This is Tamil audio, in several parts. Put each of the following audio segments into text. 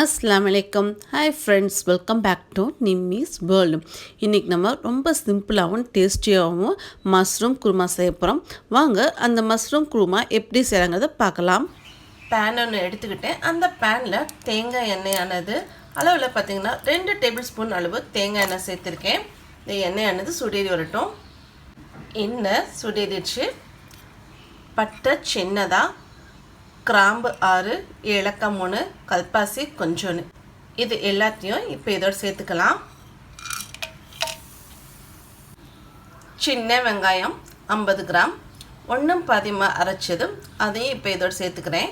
அஸ்லாம் வலைக்கம் hi friends welcome back to Nimmi's world இன்றைக்கி நம்ம ரொம்ப சிம்பிளாகவும் டேஸ்டியாகவும் மஷ்ரூம் குருமா செய்ய போகிறோம் வாங்க அந்த மஷ்ரூம் குருமா எப்படி செய்கிறாங்கிறத பார்க்கலாம். பேன் ஒன்று எடுத்துக்கிட்டேன் அந்த பேனில் தேங்காய் எண்ணெயானது அளவில் பார்த்தீங்கன்னா ரெண்டு டேபிள் ஸ்பூன் அளவு தேங்காய் எண்ணெய் சேர்த்துருக்கேன். இந்த எண்ணெயானது சுடேறி வரட்டும். எண்ணெய் சுடேறிடுச்சு. பட்டை சின்னதாக கிராம்பு ஆறு ஏலக்காய் மூணு கல்பாசி கொஞ்சோன்னு. இது எல்லாத்தையும் இப்போ இதோட சேர்த்துக்கலாம். சின்ன வெங்காயம் ஐம்பது கிராம். ஒன்றும் பாதியமாக அரைச்சதும் அதையும் இப்போ இதோட சேர்த்துக்கிறேன்.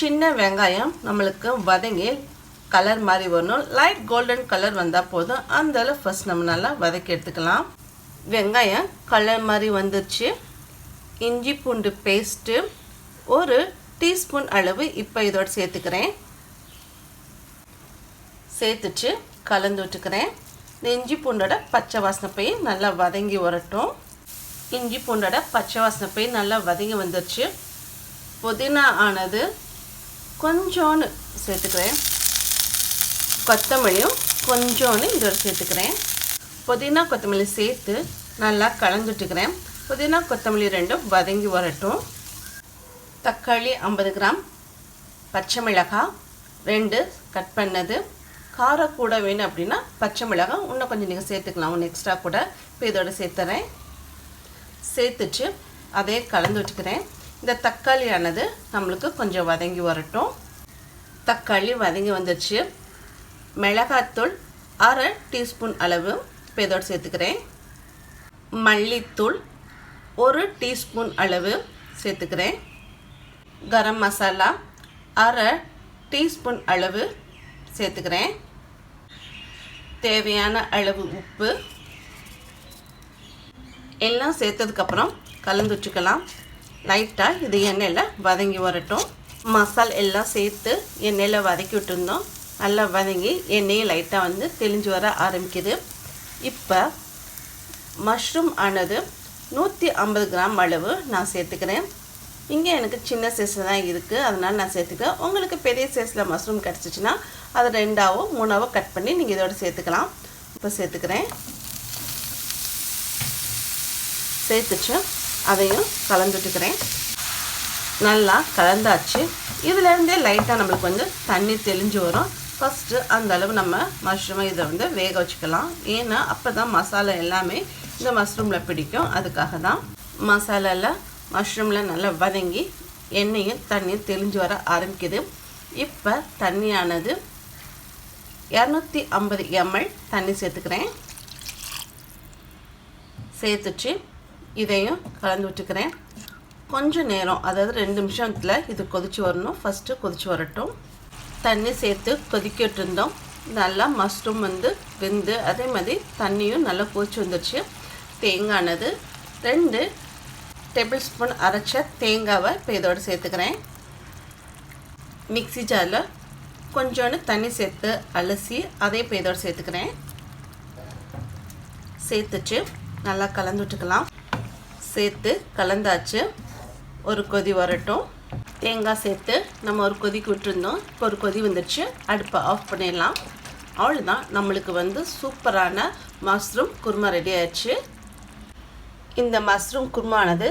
சின்ன வெங்காயம் நம்மளுக்கு வதங்கி கலர் மாதிரி வரணும். லைட் கோல்டன் கலர் வந்தால் போதும். அந்த அளவு ஃபஸ்ட் நம்ம நல்லா வதக்கி எடுத்துக்கலாம். வெங்காயம் கலர் மாதிரி வந்துருச்சு. இஞ்சி பூண்டு பேஸ்ட்டு ஒரு டீஸ்பூன் அளவு இப்போ இதோடு சேர்த்துக்கிறேன். சேர்த்துட்டு கலந்து விட்டுக்கிறேன். இந்த இஞ்சி பூண்டோட பச்சை வாசனை போய் நல்லா வதங்கி வரட்டும். இஞ்சி பூண்டோட பச்சை வாசனை போய் நல்லா வதங்கி வந்துருச்சு. புதினா ஆனது கொஞ்சோன்னு சேர்த்துக்கிறேன். கொத்தமல்லியும் கொஞ்சோன்னு இதோட சேர்த்துக்கிறேன். புதினா கொத்தமல்லி சேர்த்து நல்லா கலந்துட்டுக்கிறேன். புதினா கொத்தமல்லி ரெண்டும் வதங்கி வரட்டும். தக்காளி ஐம்பது கிராம். பச்சை மிளகாய் ரெண்டு கட் பண்ணது. காரம் கூட வேணும் அப்படின்னா பச்சை மிளகாய் இன்னும் கொஞ்சம் நீங்கள் சேர்த்துக்கலாம். ஒன்று எக்ஸ்ட்ரா கூட. இப்போ இதோட சேர்த்துறேன். சேர்த்துச்சு அதே கலந்து வச்சுக்கிறேன். இந்த தக்காளியானது நம்மளுக்கு கொஞ்சம் வதங்கி வரட்டும். தக்காளி வதங்கி வந்துடுச்சு மிளகாத்தூள் அரை டீஸ்பூன் அளவு. இப்போ இதோட சேர்த்துக்கிறேன். மல்லித்தூள் ஒரு டீஸ்பூன் அளவு சேர்த்துக்கிறேன். கரம் மசாலா அரை டீஸ்பூன் அளவு சேர்த்துக்கிறேன். தேவையான அளவு உப்பு. எல்லாம் சேர்த்ததுக்கப்புறம் கலந்து வச்சுக்கலாம். லைட்டாக இது எண்ணெயில் வதங்கி வரட்டும். மசால் எல்லாம் சேர்த்து எண்ணெயில் வதக்கி விட்டுருந்தோம். நல்லா வதங்கி எண்ணெயை லைட்டாக வந்து தெளிஞ்சு வர ஆரம்பிக்குது. இப்போ மஷ்ரூம் ஆனது நூற்றி ஐம்பது கிராம் அளவு நான் சேர்த்துக்கிறேன். இங்கே எனக்கு சின்ன சைஸில் தான் இருக்குது அதனால் நான் சேர்த்துக்கிறேன். உங்களுக்கு பெரிய சைஸில் மஷ்ரூம் கிடச்சிச்சின்னா அதை ரெண்டாவோ மூணாவோ கட் பண்ணி நீங்கள் இதோட சேர்த்துக்கலாம். இப்போ சேர்த்துக்கிறேன். சேர்த்துச்சு. அதையும் கலந்துட்டுக்கிறேன். நல்லா கலந்தாச்சு. இதுலேருந்தே லைட்டாக நம்மளுக்கு வந்து தண்ணி தெளிஞ்சு வரும். ஃபஸ்ட்டு அந்த அளவு நம்ம மஷ்ரூமை இதை வந்து வேக வச்சுக்கலாம். ஏன்னா அப்போ தான் மசாலா எல்லாமே இந்த மஷ்ரூமில் பிடிக்கும். அதுக்காக தான் மசாலாவில் மஷ்ரூமில் நல்லா வதங்கி எண்ணெயும் தண்ணியும் தெளிஞ்சு வர ஆரம்பிக்குது. இப்போ தண்ணியானது இரநூத்தி ஐம்பது எம்எல் தண்ணி சேர்த்துக்கிறேன். சேர்த்துச்சு இதையும் கலந்து விட்டுக்கிறேன். கொஞ்சம் நேரம் அதாவது ரெண்டு நிமிஷத்தில் இது கொதிச்சு வரணும். ஃபஸ்ட்டு கொதிச்சு வரட்டும். தண்ணி சேர்த்து கொதிக்கிட்டு இருந்தோம். நல்லா மஷ்ரூம் வந்து வெந்து அதே மாதிரி தண்ணியும் நல்லா கொதிச்சு வந்துடுச்சு தேங்கானது. ரெண்டு டேபிள் ஸ்பூன் அரைச்ச தேங்காவை இப்போ இதோடு சேர்த்துக்கிறேன். மிக்சி ஜாரில் கொஞ்சோண்டு தண்ணி சேர்த்து அலசி அதே இப்போ இதோடு சேர்த்துக்கிறேன். சேர்த்துச்சு நல்லா கலந்து விட்டுக்கலாம். சேர்த்து கலந்தாச்சு. ஒரு கொதி வரட்டும். தேங்காய் சேர்த்து நம்ம ஒரு கொதிக்கு விட்டுருந்தோம். இப்போ ஒரு கொதி வந்துடுச்சு அடுப்பை ஆஃப் பண்ணிடலாம். அவ்வளோதான் நம்மளுக்கு வந்து சூப்பரான மஷ்ரூம் குருமா ரெடி ஆயிடுச்சு. இந்த மஷ்ரூம் குருமானது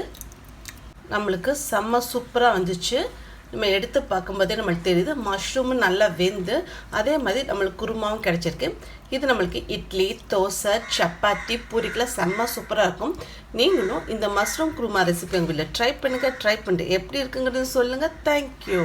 நம்மளுக்கு செம்ம சூப்பராக வந்துச்சு. நம்ம எடுத்து பார்க்கும்போதே நம்மளுக்கு தெரியுது மஷ்ரூமும் நல்லா வெந்து அதே மாதிரி நம்மளுக்கு குருமாவும் கிடச்சிருக்கு. இது நம்மளுக்கு இட்லி தோசை சப்பாத்தி பூரிக்கெலாம் செம்ம சூப்பராக இருக்கும். நீங்களும் இந்த மஷ்ரூம் குருமா ரெசிபி உங்கள் ட்ரை பண்ணுங்கள் ட்ரை பண்ணிட்டு எப்படி இருக்குங்கிறது சொல்லுங்கள் தேங்க்யூ